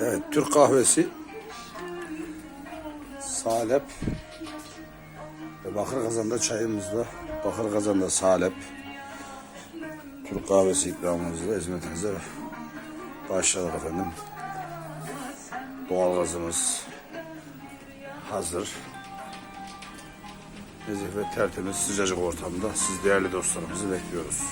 Evet, Türk kahvesi, salep ve bakır kazanda çayımızda, bakır kazanda salep, Türk kahvesi ikramımızda hizmetinize başladık efendim. Doğalgazımız hazır. Nezih ve tertemiz sıcacık ortamda siz değerli dostlarımızı bekliyoruz.